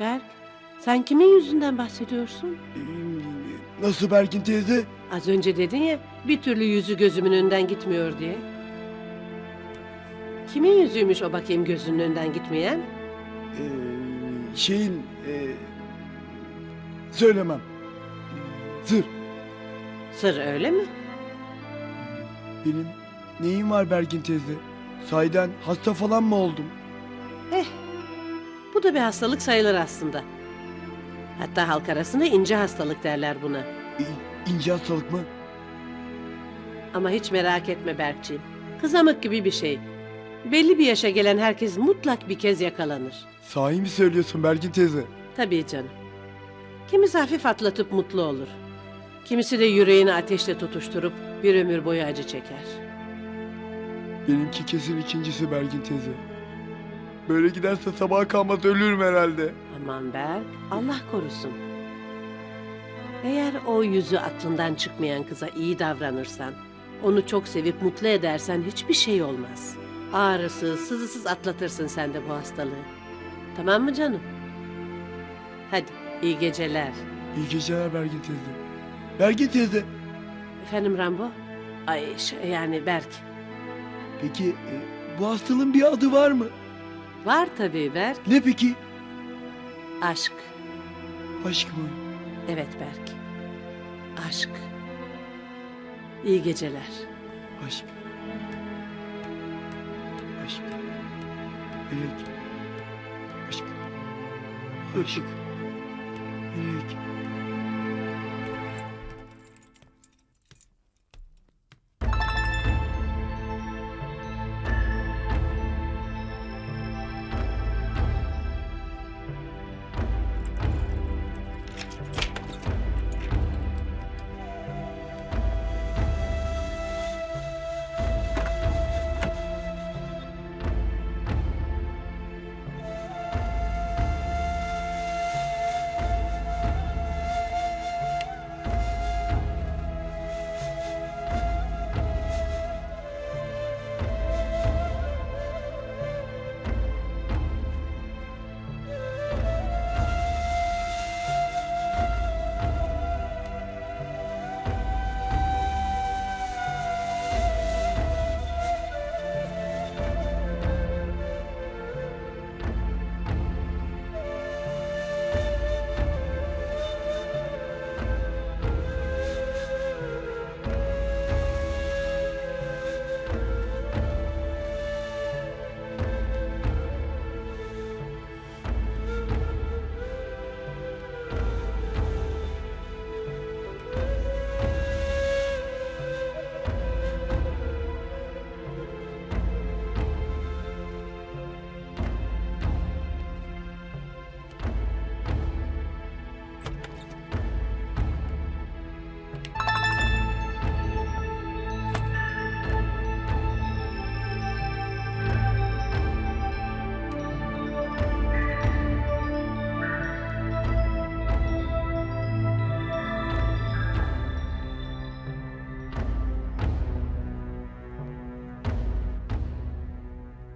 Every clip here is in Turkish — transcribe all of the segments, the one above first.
Berk, sen kimin yüzünden bahsediyorsun? Nasıl Berkin teyze? Az önce dedin ya bir türlü yüzü gözümün önünden gitmiyor diye. Kimin yüzüymüş o bakayım gözünün önünden gitmeyen? Ee, şeyin... e, söylemem. Sır. Sır öyle mi? Benim neyim var Berkin teyze? Sahiden hasta falan mı oldum? Eh, bu da bir hastalık sayılır aslında. Hatta halk arasında ince hastalık derler buna. İ- İnce hastalık mı? Ama hiç merak etme Berkciğim. Kızamık gibi bir şey. Belli bir yaşa gelen herkes mutlak bir kez yakalanır. Sahi mi söylüyorsun Berkin teyze? Tabii canım. Kimisi hafif atlatıp mutlu olur. Kimisi de yüreğini ateşle tutuşturup bir ömür boyu acı çeker. Benimki kesin ikincisi Berkin teyze. Böyle giderse sabaha kalmaz ölürüm herhalde. Aman Berk, Allah korusun. Eğer o yüzü aklından çıkmayan kıza iyi davranırsan, onu çok sevip mutlu edersen hiçbir şey olmaz. Ağrısız, sızısız atlatırsın sen de bu hastalığı. Tamam mı canım? Hadi, iyi geceler. İyi geceler Berkin teyze. Berkin teyze. Efendim Rambo? Ay şey, yani Berk. Peki e, bu hastalığın bir adı var mı? Var tabii Berk. Ne peki? Aşk. Aşk mı? Evet Berk. Aşk. İyi geceler. Aşk. Aşk. Melek. Aşk. Aşk. Melek.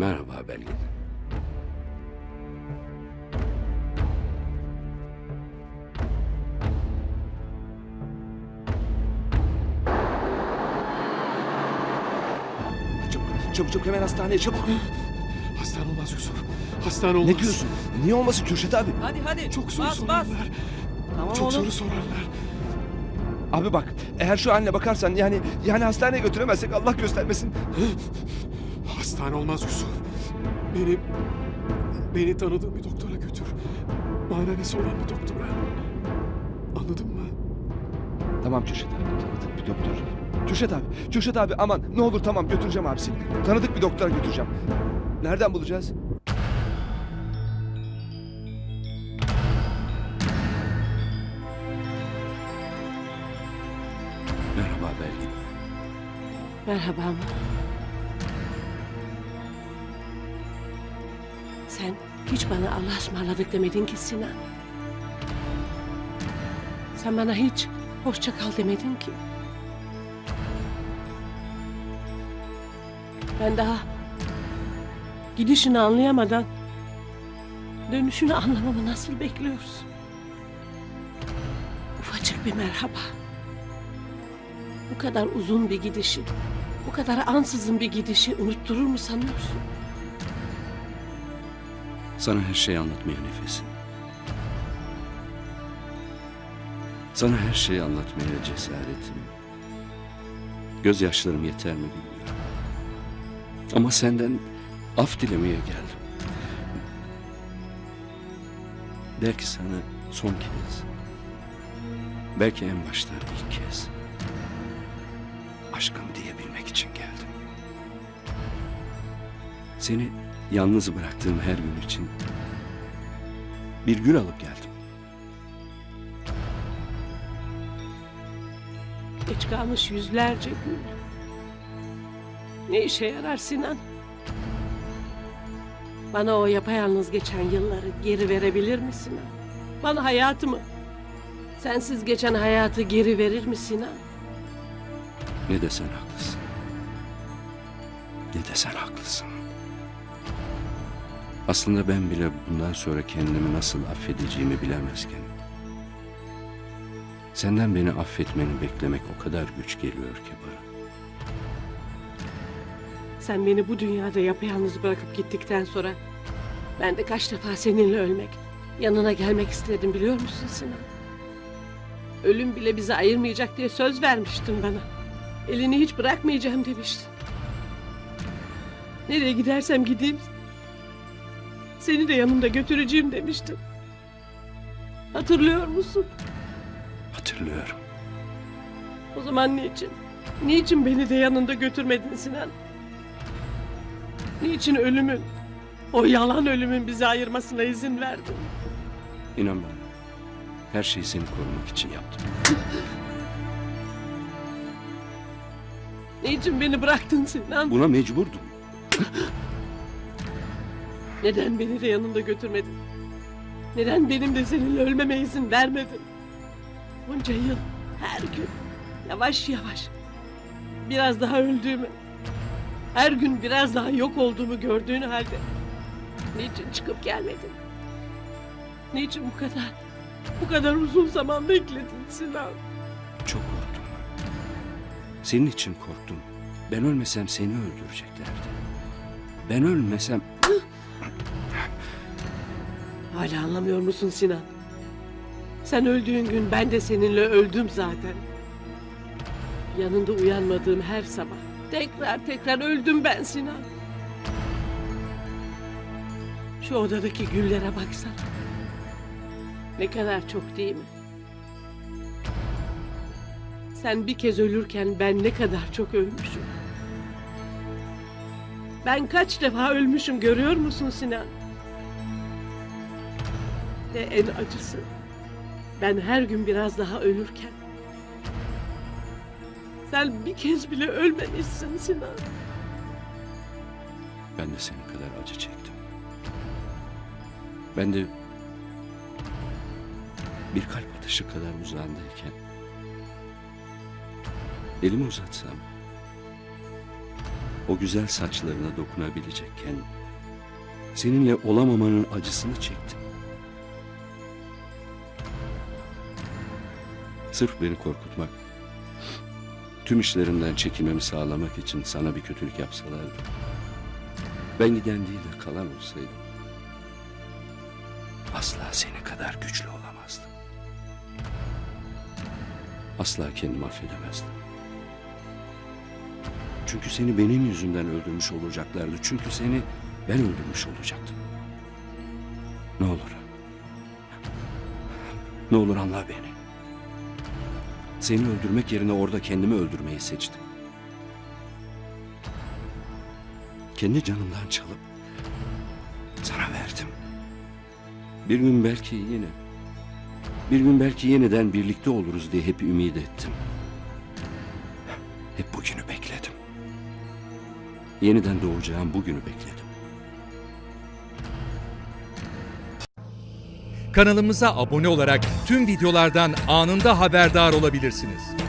Merhaba Belgin. Çabuk, çabuk, çabuk hemen hastaneye çabuk. Hastane olmaz Yusuf. Hastane olmaz. Ne diyorsun? Niye olmasın Kürşet abi? Hadi hadi. Çok soru bas, bas. sorarlar. Tamam Çok oğlum. soru sorarlar. Abi bak, eğer şu haline bakarsan yani yani hastaneye götüremezsek Allah göstermesin. Hastane olmaz Yusuf. Beni beni tanıdığım bir doktora götür. Mananesi olan bir doktora. Anladın mı? Tamam Kürşet abi, tanıdık bir doktor. Kürşet abi, Kürşet abi aman ne olur tamam götüreceğim abisini. Tanıdık bir doktora götüreceğim. Nereden bulacağız? Merhaba Belgin. Merhaba ama. Sen hiç bana Allah ısmarladık demedin ki Sinan. Sen bana hiç hoşça kal demedin ki. Ben daha gidişini anlayamadan Dönüşünü anlamamı nasıl bekliyorsun? Ufacık bir merhaba. Bu kadar uzun bir gidişi, bu kadar ansızın bir gidişi unutturur mu sanıyorsun? Sana her şeyi anlatmaya nefesim. Sana her şeyi anlatmaya cesaretim. Gözyaşlarım yeter mi bilmiyorum. Ama senden af dilemeye geldim. Belki sana son kez. Belki en baştan ilk kez. Aşkım diyebilmek için geldim. Seni yalnız bıraktığım her gün için bir gül alıp geldim. Geç kalmış yüzlerce gül. Ne işe yarar Sinan? Bana o yapayalnız geçen yılları geri verebilir mi Sinan? Bana hayatımı, sensiz geçen hayatı geri verir mi Sinan? Ne desen haklısın. Ne desen haklısın. Aslında ben bile bundan sonra kendimi nasıl affedeceğimi bilemezken... ...senden beni affetmeni beklemek o kadar güç geliyor ki bana. Sen beni bu dünyada yapayalnız bırakıp gittikten sonra... ...ben de kaç defa seninle ölmek, yanına gelmek istedim biliyor musun Sinan? Ölüm bile bizi ayırmayacak diye söz vermiştin bana. Elini hiç bırakmayacağım demiştin. Nereye gidersem gideyim... ...seni de yanımda götüreceğim demiştin. Hatırlıyor musun? Hatırlıyorum. O zaman niçin? Niçin beni de yanında götürmedin Sinan? Niçin ölümün, o yalan ölümün bizi ayırmasına izin verdin? İnan bana. Her şeyi seni korumak için yaptım. Niçin beni bıraktın Sinan? Buna mecburdum. Neden beni de yanında götürmedin? Neden benim de seninle ölmeme izin vermedin? Bunca yıl, her gün, yavaş yavaş, biraz daha öldüğümü, her gün biraz daha yok olduğumu gördüğün halde, niçin çıkıp gelmedin? Niçin bu kadar, bu kadar uzun zaman bekledin Sinan? Çok korktum. Senin için korktum. Ben ölmesem seni öldüreceklerdi. Ben ölmesem Hala anlamıyor musun Sinan? Sen öldüğün gün ben de seninle öldüm zaten. Yanında uyanmadığım her sabah tekrar tekrar öldüm ben Sinan. Şu odadaki güllere baksana. Ne kadar çok değil mi? Sen bir kez ölürken ben ne kadar çok ölmüşüm. Ben kaç defa ölmüşüm görüyor musun Sinan? Ve en acısı ben her gün biraz daha ölürken sen bir kez bile ölmemişsin Sinan. ben de senin kadar acı çektim. Ben de bir kalp atışı kadar uzandayken elimi uzatsam o güzel saçlarına dokunabilecekken seninle olamamanın acısını çektim. Sırf beni korkutmak, tüm işlerimden çekilmemi sağlamak için sana bir kötülük yapsalardı. Ben giden değil de kalan olsaydım. Asla seni kadar güçlü olamazdım. Asla kendimi affedemezdim. Çünkü seni benim yüzümden öldürmüş olacaklardı. Çünkü seni ben öldürmüş olacaktım. Ne olur. Ne olur anla beni. Seni öldürmek yerine orada kendimi öldürmeyi seçtim. Kendi canımdan çalıp sana verdim. Bir gün belki yine, bir gün belki yeniden birlikte oluruz diye hep ümit ettim. Yeniden doğacağım bugünü bekledim. Kanalımıza abone olarak tüm videolardan anında haberdar olabilirsiniz.